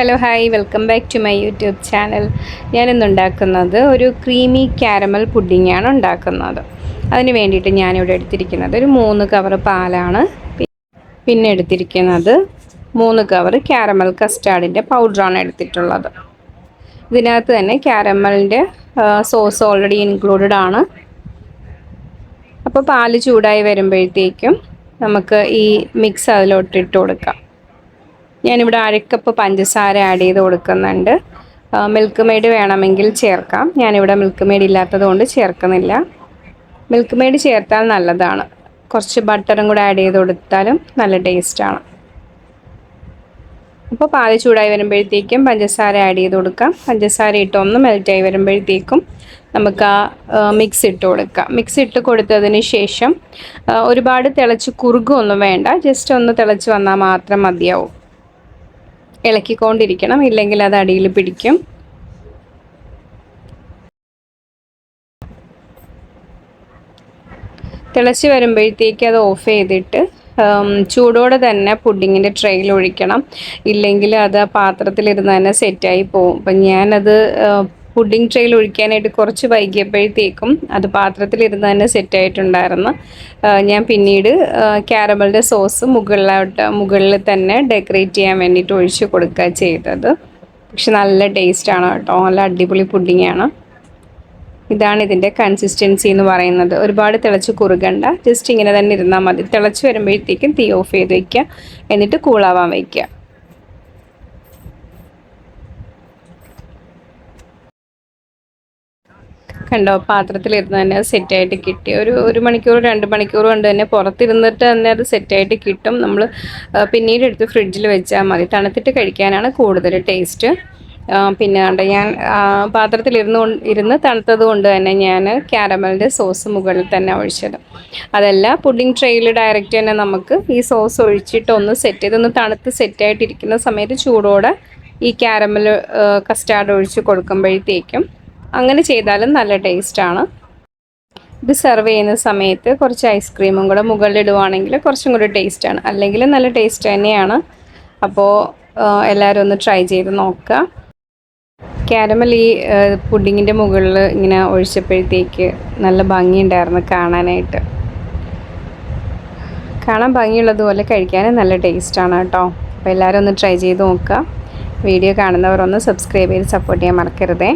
Hello hi welcome back to my YouTube channel ഞാനിന്ന് ഉണ്ടാക്കുന്നത് ഒരു ക്രീമി ക്യാരമൽ പുഡിങ്ങാണ് ഉണ്ടാക്കുന്നത്. അതിന് വേണ്ടിയിട്ട് ഞാനിവിടെ എടുത്തിരിക്കുന്നത് ഒരു മൂന്ന് കവർ പാലാണ്. പിന്നെ എടുത്തിരിക്കുന്നത് മൂന്ന് കവർ ക്യാരമൽ കസ്റ്റാർഡിന്റെ പൗഡറാണ് എടുത്തിട്ടുള്ളത്. ഇതിനകത്ത് തന്നെ ക്യാരമലിന്റെ സോസ് ഓൾറെഡി ഇൻക്ലൂഡഡ് ആണ്. അപ്പോൾ പാൽ ചൂടായി വരുമ്പോഴത്തേക്കും നമുക്ക് ഈ മിക്സ് അതിലോട്ട് ഇട്ട് കൊടുക്കാം. ഞാനിവിടെ അരക്കപ്പ് പഞ്ചസാര ആഡ് ചെയ്ത് കൊടുക്കുന്നുണ്ട്. മിൽക്ക് മെയ്ഡ് വേണമെങ്കിൽ ചേർക്കാം. ഞാനിവിടെ മിൽക്ക് മെയ്ഡ് ഇല്ലാത്തത് കൊണ്ട് ചേർക്കുന്നില്ല. മിൽക്ക് മെയ്ഡ് ചേർത്താൽ നല്ലതാണ്. കുറച്ച് ബട്ടറും കൂടെ ആഡ് ചെയ്ത് കൊടുത്താലും നല്ല ടേസ്റ്റാണ് അപ്പോൾ പാൽ ചൂടായി വരുമ്പോഴത്തേക്കും പഞ്ചസാര ആഡ് ചെയ്ത് കൊടുക്കാം. പഞ്ചസാര ഇട്ട് ഒന്ന് മെൽറ്റായി വരുമ്പോഴത്തേക്കും നമുക്ക് ആ മിക്സ് ഇട്ട് കൊടുക്കാം. മിക്സ് ഇട്ട് കൊടുത്തതിന് ശേഷം ഒരുപാട് തിളച്ച് കുറുകൊന്നും വേണ്ട. ജസ്റ്റ് ഒന്ന് തിളച്ച് വന്നാൽ മാത്രം മതിയാവും. ഇളക്കിക്കൊണ്ടിരിക്കണം. ഇല്ലെങ്കിൽ അത് അടിയിൽ പിടിക്കും. തിളച്ച് വരുമ്പോഴത്തേക്ക് അത് ഓഫ് ചെയ്തിട്ട് ചൂടോടെ തന്നെ പുഡിങ്ങിന്റെ ട്രെയിൽ ഒഴിക്കണം. ഇല്ലെങ്കിൽ അത് പാത്രത്തിലിരുന്ന് തന്നെ സെറ്റായി പോകും. അപ്പം ഞാനത് പുഡിംഗ് ട്രെയിൽ ഒഴിക്കാനായിട്ട് കുറച്ച് വൈകിയപ്പോഴത്തേക്കും അത് പാത്രത്തിലിരുന്ന് തന്നെ സെറ്റായിട്ടുണ്ടായിരുന്നു ഞാൻ പിന്നീട് ക്യാരമലിന്റെ സോസ് മുകളിലോട്ട് മുകളിൽ തന്നെ ഡെക്കറേറ്റ് ചെയ്യാൻ വേണ്ടിയിട്ട് ഒഴിച്ച് കൊടുക്കുക ചെയ്തത്. പക്ഷെ നല്ല ടേസ്റ്റാണ് കേട്ടോ. നല്ല അടിപൊളി പുഡിങ്ങാണ് ഇതാണ് ഇതിന്റെ കൺസിസ്റ്റൻസി എന്ന് പറയുന്നത്. ഒരുപാട് തിളച്ച് കുറുകണ്ട. ജസ്റ്റ് ഇങ്ങനെ തന്നെ ഇരുന്നാൽ മതി. തിളച്ച് വരുമ്പോഴത്തേക്കും തീ ഓഫ് ചെയ്ത് വയ്ക്കുക എന്നിട്ട് കൂളാവാൻ വയ്ക്കുക കണ്ടോ പാത്രത്തിലിരുന്ന് തന്നെ സെറ്റായിട്ട് കിട്ടി. ഒരു ഒരു മണിക്കൂർ രണ്ട് മണിക്കൂർ കൊണ്ട് തന്നെ പുറത്തിരുന്നിട്ട് തന്നെ അത് സെറ്റായിട്ട് കിട്ടും. നമ്മൾ പിന്നീട് എടുത്ത് ഫ്രിഡ്ജിൽ വെച്ചാൽ മതി. തണുത്തിട്ട് കഴിക്കാനാണ് കൂടുതൽ ടേസ്റ്റ് പിന്നെ ഉണ്ട് ഞാൻ പാത്രത്തിലിരുന്ന് ഇരുന്ന് തണുത്തത് കൊണ്ട് തന്നെ ഞാൻ ക്യാരമലിന്റെ സോസ് മുകളിൽ തന്നെ ഒഴിച്ചത്. അതല്ല പുഡിംഗ് ട്രെയിൽ ഡയറക്റ്റ് തന്നെ നമുക്ക് ഈ സോസ് ഒഴിച്ചിട്ട് ഒന്ന് സെറ്റ് ചെയ്ത് ഒന്ന് തണുത്ത് സെറ്റായിട്ടിരിക്കുന്ന സമയത്ത് ചൂടോടെ ഈ ക്യാരമൽ കസ്റ്റാർഡ് ഒഴിച്ച് കൊടുക്കുമ്പോഴത്തേക്കും അങ്ങനെ ചെയ്താലും നല്ല ടേസ്റ്റാണ്. ഇത് സെർവ് ചെയ്യുന്ന സമയത്ത് കുറച്ച് ഐസ്ക്രീമും കൂടെ മുകളിലിടുവാണെങ്കിൽ കുറച്ചും കൂടി ടേസ്റ്റാണ്. അല്ലെങ്കിൽ നല്ല ടേസ്റ്റ് തന്നെയാണ്. അപ്പോൾ എല്ലാവരും ഒന്ന് ട്രൈ ചെയ്ത് നോക്കുക. കാരമൽ ഈ പുഡിങ്ങിന്റെ മുകളിൽ ഇങ്ങനെ ഒഴിച്ചപ്പോഴത്തേക്ക് നല്ല ഭംഗിയുണ്ടായിരുന്നു കാണാനായിട്ട്. കാണാൻ ഭംഗിയുള്ളതുപോലെ കഴിക്കാനും നല്ല ടേസ്റ്റാണ് കേട്ടോ. അപ്പോൾ എല്ലാവരും ഒന്ന് ട്രൈ ചെയ്ത് നോക്കുക. വീഡിയോ കാണുന്നവർ ഒന്ന് സബ്സ്ക്രൈബ് ചെയ്ത് സപ്പോർട്ട് ചെയ്യാൻ മറക്കരുതേ.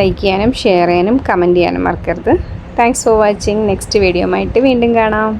ലൈക്ക് ചെയ്യാനും ഷെയർ ചെയ്യാനും കമന്റ് ചെയ്യാനും മറക്കരുത്. Thanks for watching next video ആയിട്ട് വീണ്ടും കാണാം.